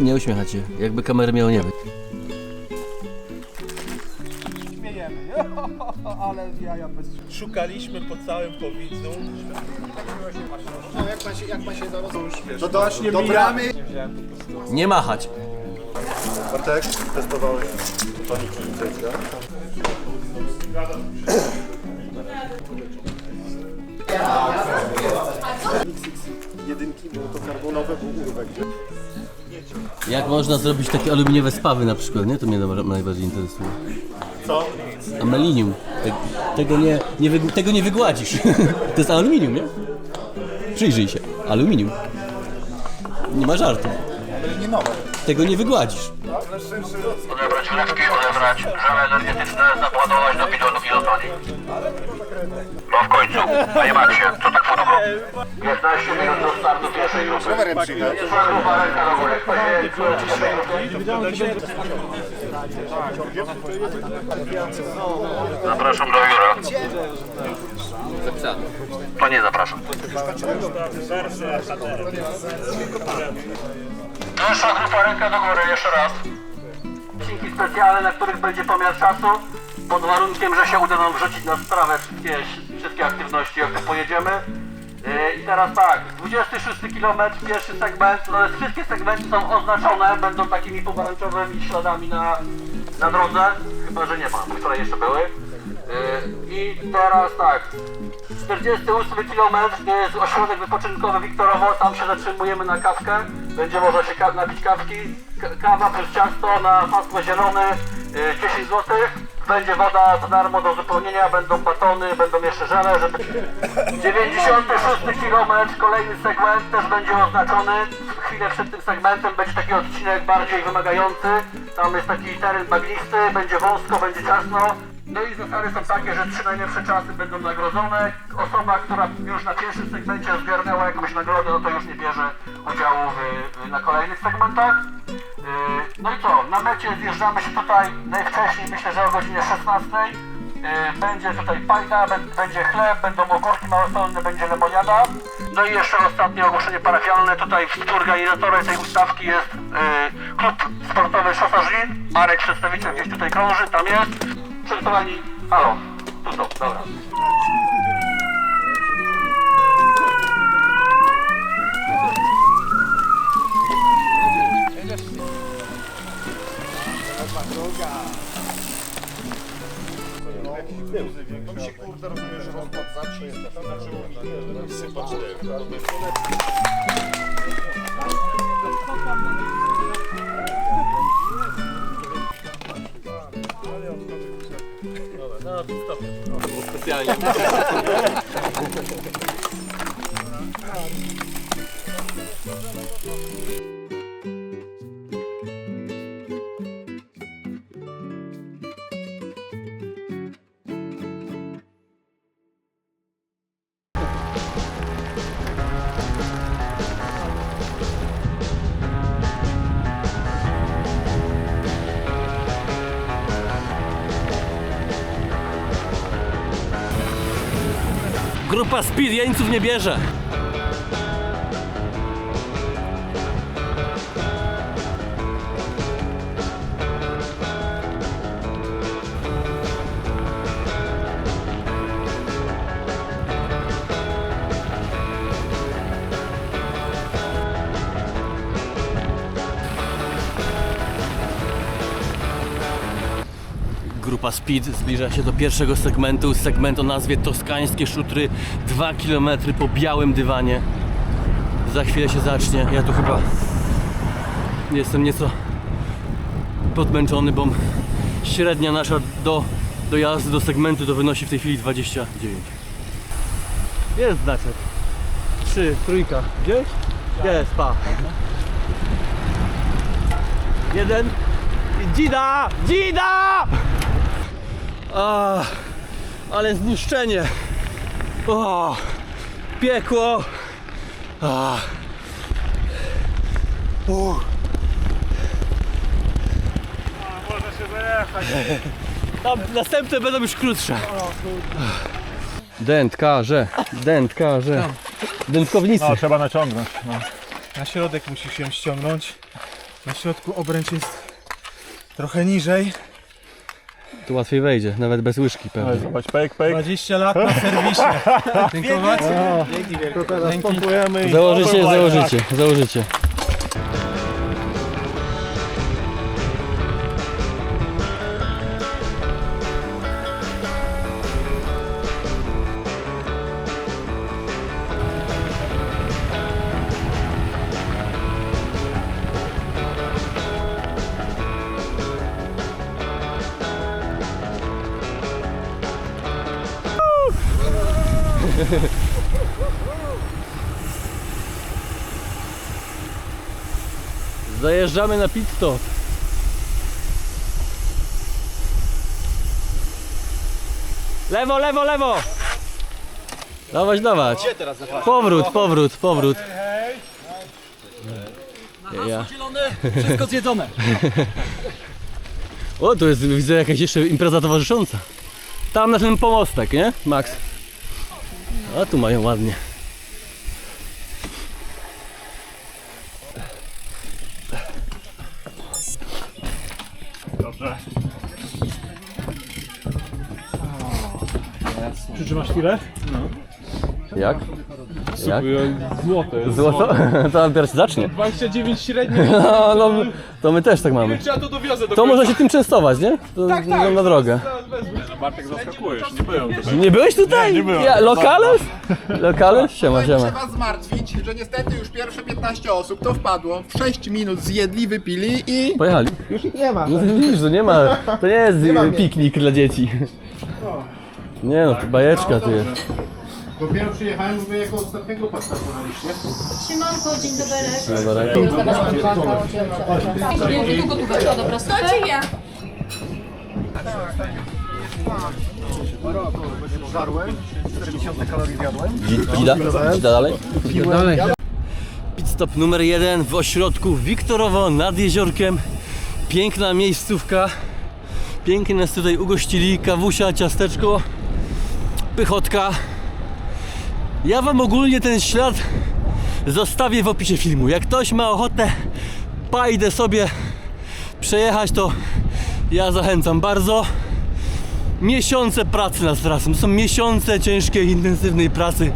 Nie uśmiechać się, jakby kamery miało nie być. Śmiejemy, ale jaja bez... Szukaliśmy po całym powidzu. Jak pan się, jak pan się do rozum już wiesz. To właśnie do bramy. Nie machać. Bartek, testowałeś tonik Cejska. Jedynki było to karbonowe, był urwek. Jak można zrobić takie aluminiowe spawy na przykład, nie? To mnie dobra- najbardziej interesuje. Co? Amelinium. Te, tego, nie, nie wyg- tego nie wygładzisz. to jest aluminium, nie? Przyjrzyj się. Aluminium. Nie ma żartu. Nie nowe. Tego nie wygładzisz. Odebrać wlewki, odebrać żele energetyczne, załadować do bidonów i do toni. No w końcu, panie Maxie, co tak długo? 15 minut do startu pierwszej grupy. Rowerem przyjechać. Jest grupa ręka do góry. Kto się Zapraszam do biura. To nie zapraszam. Pierwsza grupa ręka do góry, jeszcze raz. Odcinki specjalne, na których będzie pomiar czasu, pod warunkiem, że się uda nam wrzucić na sprawę wszystkie, wszystkie aktywności, jak tu pojedziemy. Yy, I teraz tak, 26 km, pierwszy segment, no wszystkie segmenty są oznaczone, będą takimi pomarańczowymi śladami na, na drodze, chyba, że nie ma, wczoraj jeszcze były. Yy, I teraz tak, 48 km to jest ośrodek wypoczynkowy Wiktorowo, tam się zatrzymujemy na kawkę, będzie można się ka- napić kawki, kawa plus ciasto na hasło zielony, y, 10 zł, będzie woda za darmo do uzupełnienia, będą batony, będą jeszcze żele, żeby... 96 km, kolejny segment też będzie oznaczony, chwilę przed tym segmentem będzie taki odcinek bardziej wymagający, tam jest taki teren bagnisty, będzie wąsko, będzie ciasno, no i zasady są takie, że trzy najlepsze czasy będą nagrodzone. Osoba, która już na pierwszym segmencie zgarnęła jakąś nagrodę, no to już nie bierze udziału w, na kolejnych segmentach. Yy, No i co, na mecie zjeżdżamy się tutaj najwcześniej, myślę, że o godzinie 16. Yy, Będzie tutaj bę- będzie chleb, będą ogórki małosolne, będzie lemoniada. No i jeszcze ostatnie ogłoszenie parafialne. Tutaj współorganizatorem tej ustawki jest yy, klub sportowy Szosarzin. Marek, przedstawiciel gdzieś tutaj krąży, tam jest. Przygotowani. Halo, tu są, dobra. stop, stop. No, specjalnie. Grupa Speed jeńców nie bierze. Grupa Speed zbliża się do pierwszego segmentu, segment o nazwie Toskańskie Szutry, 2 km po białym dywanie. Za chwilę się zacznie. Ja tu chyba jestem nieco podmęczony, bo średnia nasza do, do jazdy do segmentu to wynosi w tej chwili 29. Jest znaczek. 3, trójka. Gdzieś? Jest, pa. Jeden. Dzida! Dzida! A, ale zniszczenie. O, piekło. A. U. Można się zajechać. Tam następne będą już krótsze. Dętkarze, dętkarze. Dętkownicy. No, trzeba naciągnąć. No. Na środek musi się ściągnąć. Na środku obręcz jest trochę niżej. Tu łatwiej wejdzie, nawet bez łyżki pewnie. Zobacz, pek, pek. 20 lat na serwisie. Dziękować. To teraz pompujemy i... Założycie, założycie, założycie. Zajeżdżamy na pit stop. Lewo, lewo, lewo! Dawać, dawać. Powrót, powrót, powrót. Ja. Wszystko zjedzone. O, tu jest, widzę jakaś jeszcze impreza towarzysząca. Tam na ten pomostek, nie? Max. A tu mają ładnie. Dobrze. Przytrzymasz chwilę? Jak? Jak? Złote jest. Złoto? To dopiero się zacznie. 29 średnio. No, no, to my też tak mamy. Czy ja to dowiozę do To można się tym częstować, nie? To Tak, tak. na drogę. Bartek zaskakujesz, nie byłem tutaj. Nie byłeś tutaj? Nie, nie byłem. Ja, lokales? Lokales? Siema, siema. Trzeba zmartwić, że niestety już pierwsze 15 osób to wpadło. W 6 minut zjedli, wypili i Pojechali. już ich nie ma. No to widzisz, to nie ma, to nie jest ma y, mnie. piknik dla dzieci. Nie no, to bajeczka tu jest. Dopiero przyjechałem, mówię, jako ostatniego postawiliście. Siemanko, dzień dobry. Dobra. Długo tu weszła, dobra, super. To ja. Gida? Gida dalej? dalej. Pit stop numer jeden w ośrodku Wiktorowo nad jeziorkiem. Piękna miejscówka. Pięknie nas tutaj ugościli. Kawusia, ciasteczko, pychotka. Ja wam ogólnie ten ślad zostawię w opisie filmu. Jak ktoś ma ochotę, pajdę sobie przejechać, to ja zachęcam bardzo miesiące pracy nad trasą. To są miesiące ciężkiej, intensywnej pracy.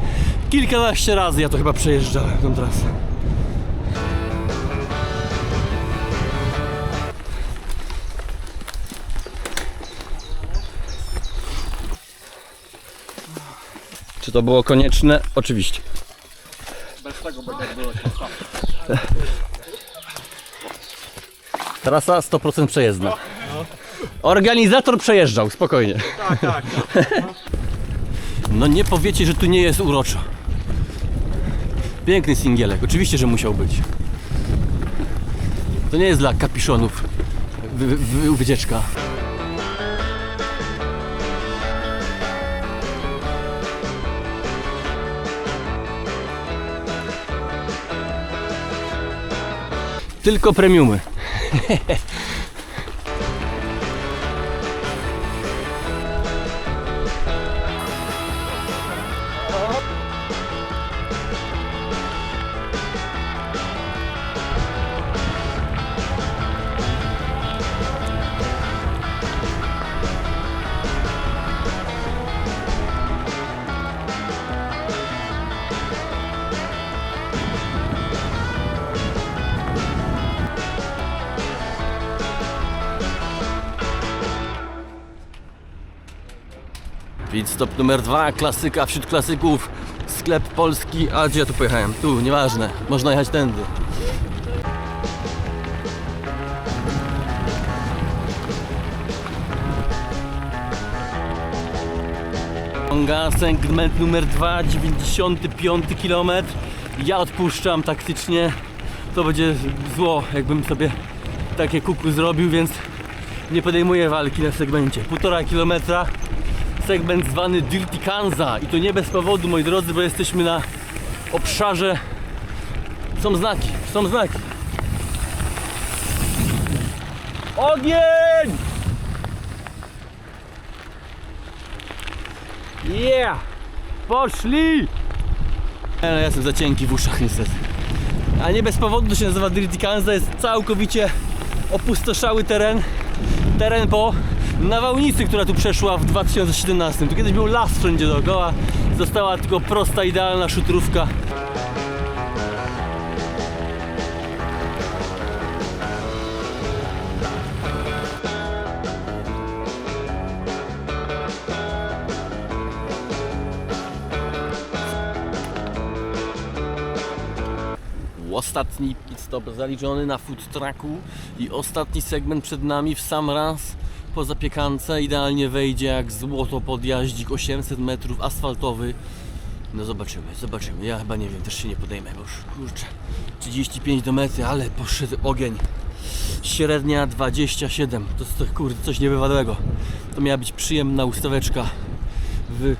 Kilkanaście razy ja to chyba przejeżdżałem tą trasę. Czy to było konieczne? Oczywiście. Trasa 100% przejezdna. Organizator przejeżdżał, spokojnie. No nie powiecie, że tu nie jest uroczo. Piękny singielek, oczywiście, że musiał być. To nie jest dla kapiszonów wy, wy, wycieczka. Tylko premiumy. Pit stop numer dwa, klasyka wśród klasyków. Sklep polski, a gdzie ja tu pojechałem? Tu, nieważne, można jechać tędy. Ciąga segment numer 2, 95 km. Ja odpuszczam taktycznie. To będzie zło, jakbym sobie takie kuku zrobił, więc nie podejmuję walki na segmencie. Półtora kilometra segment zwany Dirty Kanza i to nie bez powodu moi drodzy, bo jesteśmy na obszarze są znaki, są znaki Ogień! Yeah! Poszli! No, ja jestem za cienki w uszach niestety. A nie bez powodu się nazywa Dirty Kansas, to jest całkowicie opustoszały teren. Teren po nawałnicy, która tu przeszła w 2017. Tu kiedyś był las wszędzie dookoła. Została tylko prosta, idealna szutrówka. Ostatni pit stop zaliczony na food trucku i ostatni segment przed nami w sam raz po zapiekance. Idealnie wejdzie jak złoto podjaździk 800 metrów asfaltowy. No zobaczymy, zobaczymy. Ja chyba nie wiem, też się nie podejmę, już kurczę 35 do mety, ale poszedł ogień. Średnia 27. To jest to kurde coś niebywałego. To miała być przyjemna ustaweczka w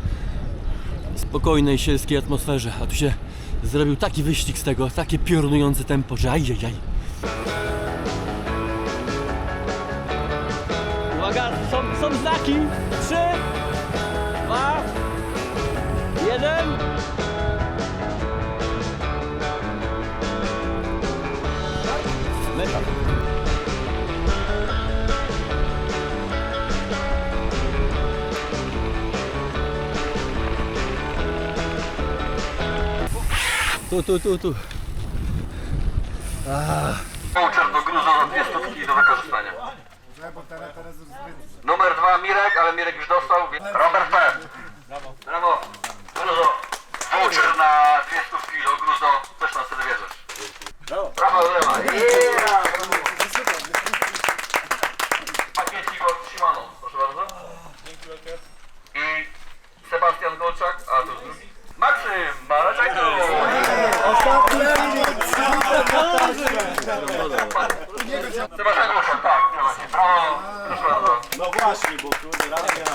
spokojnej, sielskiej atmosferze, a tu się zrobił taki wyścig z tego, takie piorunujące tempo, że ajajaj. Uwaga, znaki. Trzy, dwa, jeden. Meta. Tu, tu, tu, tu. Voucher do gruzu za dwie stówki do wykorzystania. Numer dwa Mirek, ale Mirek już dostał. więc- Robert P. Brawo. Brawo. Gruzo. Voucher na dwie stówki do gruzo. Też na wtedy wierzysz. Brawo, lewa. Yeah. Pakiecik od. Proszę bardzo. I Sebastian Golczak, a to drugi. Maksym Malaczajko. Sebastian Golczak, tak. Właśnie. Brawo. Proszę bardzo. No właśnie, bo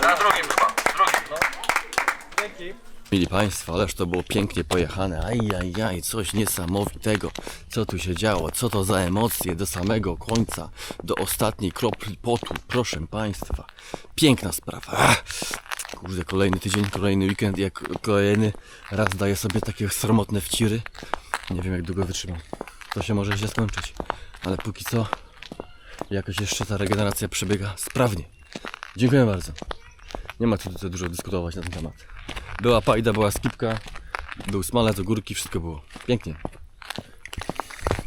Na drugim chyba. Drugi. Mili Państwo, ależ to było pięknie pojechane. Ajajaj, coś niesamowitego. Co tu się działo? Co to za emocje do samego końca, do ostatniej kropli potu, proszę Państwa. Piękna sprawa. Kurde, kolejny tydzień, kolejny weekend, jak kolejny raz daję sobie takie sromotne wciry. Nie wiem jak długo wytrzymam. To się może źle skończyć. Ale póki co, jakoś jeszcze ta regeneracja przebiega sprawnie. Dziękuję bardzo. Nie ma tu za dużo dyskutować na ten temat. Była pajda, była skipka, był smalec, ogórki, wszystko było. Pięknie.